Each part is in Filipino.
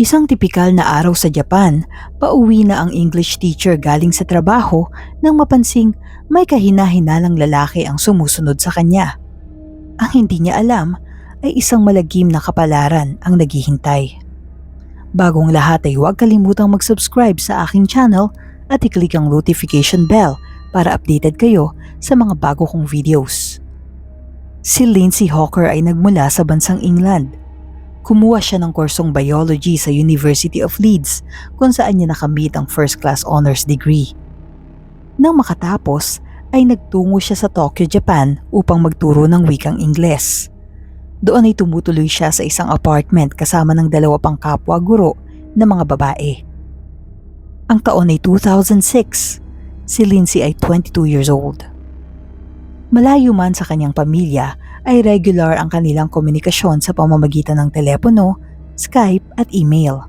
Isang tipikal na araw sa Japan, pauwi na ang English teacher galing sa trabaho nang mapansing may kahina-hinalang lalaki ang sumusunod sa kanya. Ang hindi niya alam ay isang malagim na kapalaran ang naghihintay. Bagong lahat ay huwag kalimutang mag-subscribe sa aking channel at i-click ang notification bell para updated kayo sa mga bago kong videos. Si Lindsay Hawker ay nagmula sa bansang England Kumuha siya ng kursong biology sa University of Leeds kung saan niya nakamit ang first class honors degree. Nang makatapos ay nagtungo siya sa Tokyo, Japan upang magturo ng wikang Ingles. Doon ay tumutuloy siya sa isang apartment kasama ng dalawa pang kapwa guro na mga babae. Ang taon ay 2006. Si Lindsay ay 22 years old. Malayo man sa kanyang pamilya ay regular ang kanilang komunikasyon sa pamamagitan ng telepono, Skype at email.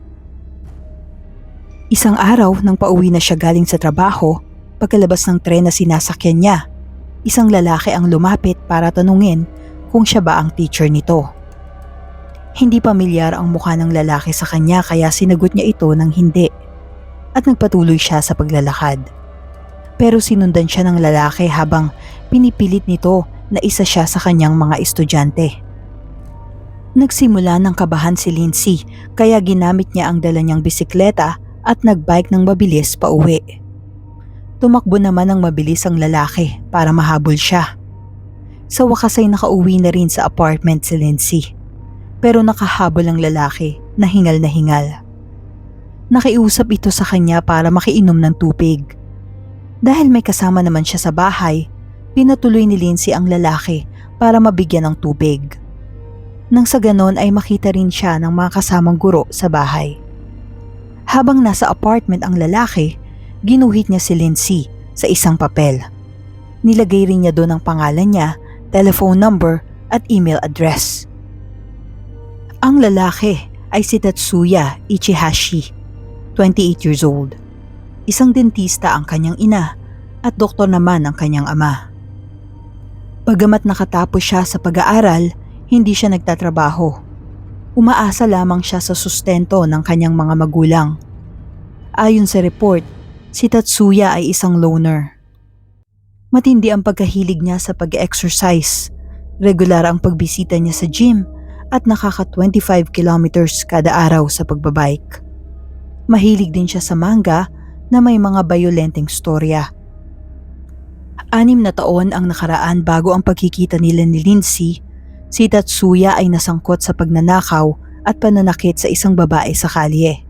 Isang araw nang pauwi na siya galing sa trabaho, pagkalabas ng tren na sinasakyan niya, isang lalaki ang lumapit para tanungin kung siya ba ang teacher nito. Hindi pamilyar ang mukha ng lalaki sa kanya kaya sinagot niya ito ng hindi at nagpatuloy siya sa paglalakad. Pero sinundan siya ng lalaki habang pinipilit nito na isa siya sa kanyang mga estudyante. Nagsimula ng kabahan si Lindsay kaya ginamit niya ang dala niyang bisikleta at nagbike ng mabilis pa uwi. Tumakbo naman ng mabilis ang lalaki para mahabol siya. Sa wakas ay nakauwi na rin sa apartment si Lindsay. Pero nakahabol ang lalaki na hingal na hingal. Nakiusap ito sa kanya para makiinom ng tubig. Dahil may kasama naman siya sa bahay, Pinatuloy ni Lindsay ang lalaki para mabigyan ng tubig. Nang sa ganon ay makita rin siya ng mga kasamang guro sa bahay. Habang nasa apartment ang lalaki, ginuhit niya si Lindsay sa isang papel. Nilagay rin niya doon ang pangalan niya, telephone number at email address. Ang lalaki ay si Tatsuya Ichihashi, 28 years old. Isang dentista ang kanyang ina at doktor naman ang kanyang ama. Bagamat nakatapos siya sa pag-aaral, hindi siya nagtatrabaho. Umaasa lamang siya sa sustento ng kanyang mga magulang. Ayon sa report, si Tatsuya ay isang loner. Matindi ang pagkahilig niya sa pag-exercise. Regular ang pagbisita niya sa gym at nakaka 25 kilometers kada araw sa pagbabike. Mahilig din siya sa manga na may mga violenteng storya Anim na taon ang nakaraan bago ang pagkikita nila ni Lindsay, si Tatsuya ay nasangkot sa pagnanakaw at pananakit sa isang babae sa kalye.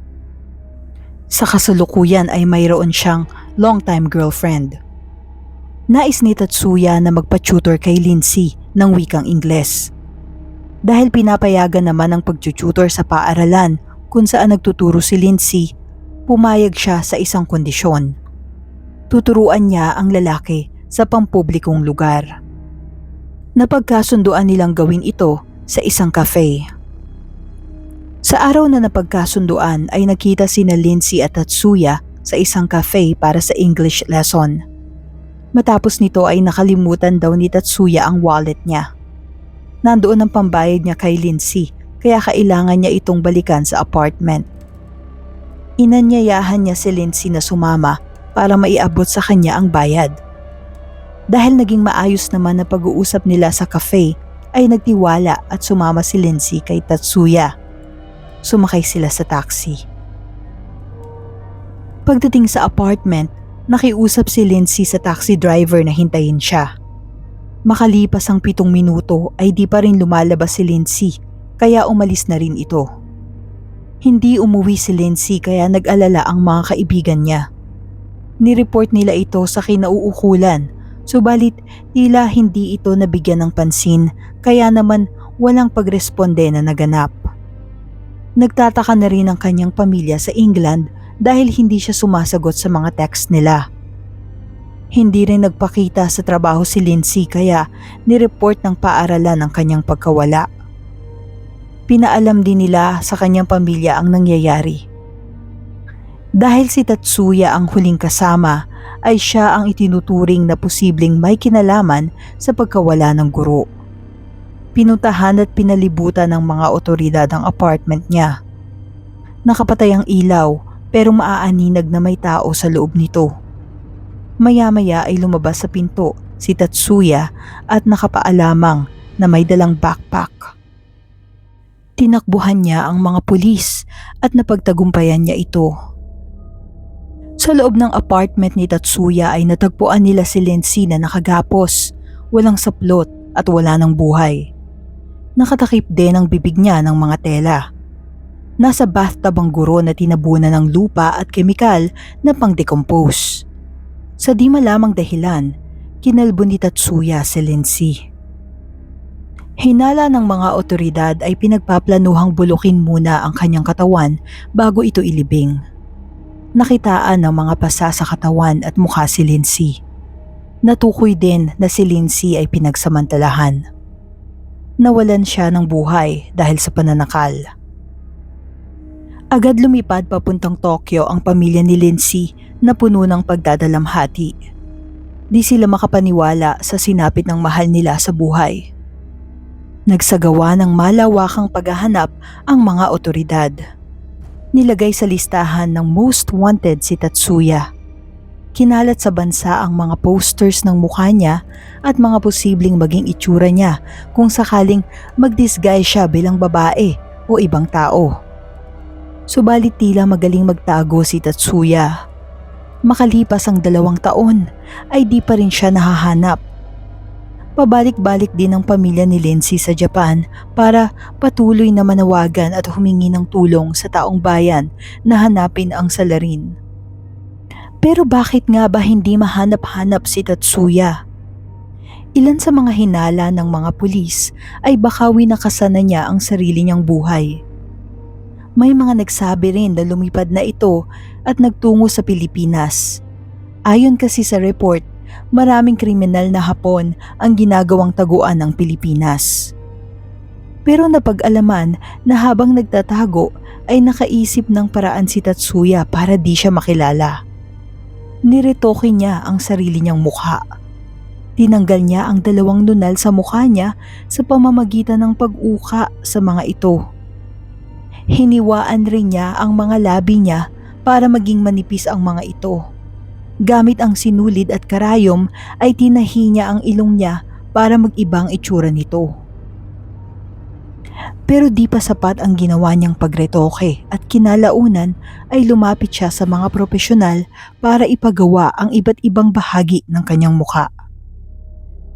Sa kasalukuyan ay mayroon siyang long-time girlfriend. Nais ni Tatsuya na magpa-tutor kay Lindsay ng wikang Ingles. Dahil pinapayagan naman ang pag-tutor sa paaralan kung saan nagtuturo si Lindsay, pumayag siya sa isang kondisyon. Tuturuan niya ang lalaki sa pampublikong lugar. Napagkasunduan nilang gawin ito sa isang cafe. Sa araw na napagkasunduan ay nakita sina Lindsay at Tatsuya sa isang cafe para sa English lesson. Matapos nito ay nakalimutan daw ni Tatsuya ang wallet niya. Nandoon ang pambayad niya kay Lindsay kaya kailangan niya itong balikan sa apartment. Inanyayahan niya si Lindsay na sumama para maiabot sa kanya ang bayad. Dahil naging maayos naman na pag-uusap nila sa cafe, ay nagtiwala at sumama si Lindsay kay Tatsuya. Sumakay sila sa taxi. Pagdating sa apartment, nakiusap si Lindsay sa taxi driver na hintayin siya. Makalipas ang pitong minuto ay di pa rin lumalabas si Lindsay kaya umalis na rin ito. Hindi umuwi si Lindsay kaya nag-alala ang mga kaibigan niya. Nireport nila ito sa kinauukulan Subalit tila hindi ito nabigyan ng pansin kaya naman walang pagresponde na naganap. Nagtataka na rin ang kanyang pamilya sa England dahil hindi siya sumasagot sa mga text nila. Hindi rin nagpakita sa trabaho si Lindsay kaya nireport ng paaralan ang kanyang pagkawala. Pinaalam din nila sa kanyang pamilya ang nangyayari. Dahil si Tatsuya ang huling kasama ay siya ang itinuturing na posibleng may kinalaman sa pagkawala ng guro. Pinuntahan at pinalibutan ng mga otoridad ang apartment niya. Nakapatay ang ilaw pero maaaninag na may tao sa loob nito. Maya-maya ay lumabas sa pinto si Tatsuya at nakapaalamang na may dalang backpack. Tinakbuhan niya ang mga pulis at napagtagumpayan niya ito. Sa loob ng apartment ni Tatsuya ay natagpuan nila si Lindsay na nakagapos, walang saplot at wala ng buhay. Nakatakip din ang bibig niya ng mga tela. Nasa bathtub ang guro na tinabunan ng lupa at kemikal na pang-decompose. Sa di malamang dahilan, kinalbo ni Tatsuya si Lindsay. Hinala ng mga otoridad ay pinagpaplanuhang bulukin muna ang kanyang katawan bago ito ilibing. Nakitaan ng mga pasa sa katawan at mukha si Lindsay. Natukoy din na si Lindsay ay pinagsamantalahan. Nawalan siya ng buhay dahil sa pananakal. Agad lumipad papuntang Tokyo ang pamilya ni Lindsay na puno ng pagdadalamhati. Di sila makapaniwala sa sinapit ng mahal nila sa buhay. Nagsagawa ng malawakang paghahanap ang mga otoridad. Nilagay sa listahan ng most wanted si Tatsuya. Kinalat sa bansa ang mga posters ng mukha niya at mga posibleng maging itsura niya kung sakaling mag-disguise siya bilang babae o ibang tao. Subalit tila magaling magtago si Tatsuya. Makalipas ang dalawang taon ay di pa rin siya nahahanap. Pabalik-balik din ang pamilya ni Lindsay sa Japan para patuloy na manawagan at humingi ng tulong sa taong bayan na hanapin ang salarin. Pero bakit nga ba hindi mahanap-hanap si Tatsuya? Ilan sa mga hinala ng mga pulis ay baka winakasana niya ang sarili niyang buhay. May mga nagsabi rin na lumipad na ito at nagtungo sa Pilipinas. Ayon kasi sa report, maraming kriminal na Hapon ang ginagawang taguan ng Pilipinas. Pero napag-alaman na habang nagtatago ay nakaisip ng paraan si Tatsuya para di siya makilala. Niretoke niya ang sarili niyang mukha. Tinanggal niya ang dalawang nunal sa mukha niya sa pamamagitan ng pag-uka sa mga ito. Hiniwaan rin niya ang mga labi niya para maging manipis ang mga ito. Gamit ang sinulid at karayom ay tinahi niya ang ilong niya para mag-ibang itsura nito. Pero di pa sapat ang ginawa niyang pagretoke at kinalaunan ay lumapit siya sa mga profesional para ipagawa ang iba't ibang bahagi ng kanyang mukha.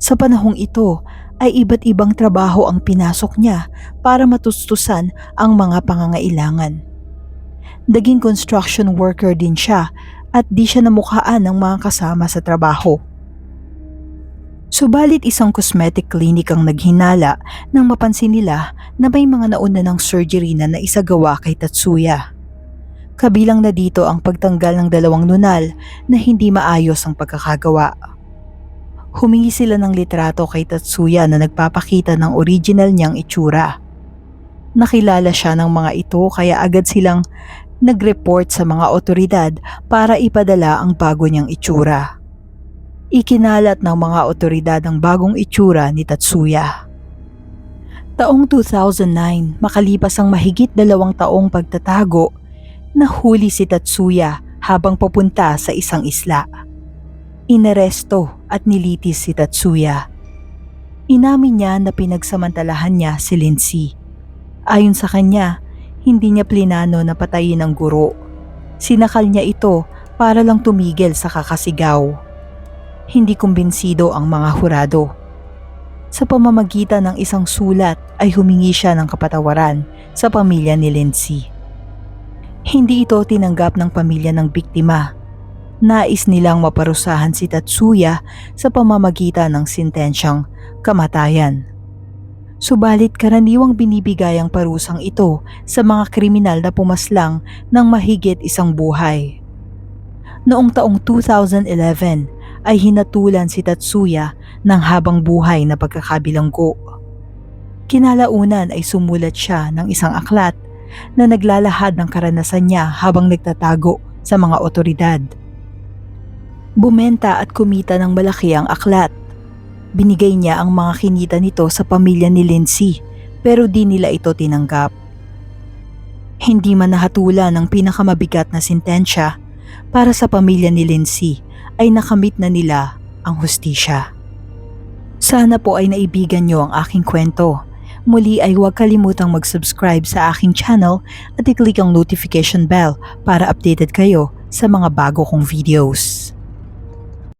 Sa panahong ito ay iba't ibang trabaho ang pinasok niya para matustusan ang mga pangangailangan. Naging construction worker din siya at di siya namukhaan ng mga kasama sa trabaho. Subalit isang cosmetic clinic ang naghinala nang mapansin nila na may mga nauna ng surgery na naisagawa kay Tatsuya. Kabilang na dito ang pagtanggal ng dalawang nunal na hindi maayos ang pagkakagawa. Humingi sila ng litrato kay Tatsuya na nagpapakita ng original niyang itsura. Nakilala siya ng mga ito kaya agad silang nag-report sa mga otoridad para ipadala ang bago niyang itsura. Ikinalat ng mga otoridad ang bagong itsura ni Tatsuya. Taong 2009, makalipas ang mahigit dalawang taong pagtatago, nahuli si Tatsuya habang papunta sa isang isla. Inaresto at nilitis si Tatsuya. Inamin niya na pinagsamantalahan niya si Lindsay. Ayon sa kanya, hindi niya plinano na patayin ang guro. Sinakal niya ito para lang tumigil sa kakasigaw. Hindi kumbinsido ang mga hurado. Sa pamamagitan ng isang sulat ay humingi siya ng kapatawaran sa pamilya ni Lindsay. Hindi ito tinanggap ng pamilya ng biktima. Nais nilang maparusahan si Tatsuya sa pamamagitan ng sintensyang kamatayan. Subalit karaniwang binibigay ang parusang ito sa mga kriminal na pumaslang ng mahigit isang buhay. Noong taong 2011 ay hinatulan si Tatsuya ng habang buhay na pagkakabilanggo. Kinalaunan ay sumulat siya ng isang aklat na naglalahad ng karanasan niya habang nagtatago sa mga otoridad. Bumenta at kumita ng malaki ang aklat. Binigay niya ang mga kinita nito sa pamilya ni Lindsay pero di nila ito tinanggap. Hindi man nahatula ng pinakamabigat na sintensya para sa pamilya ni Lindsay ay nakamit na nila ang hustisya. Sana po ay naibigan nyo ang aking kwento. Muli ay huwag kalimutang mag-subscribe sa aking channel at i-click ang notification bell para updated kayo sa mga bago kong videos.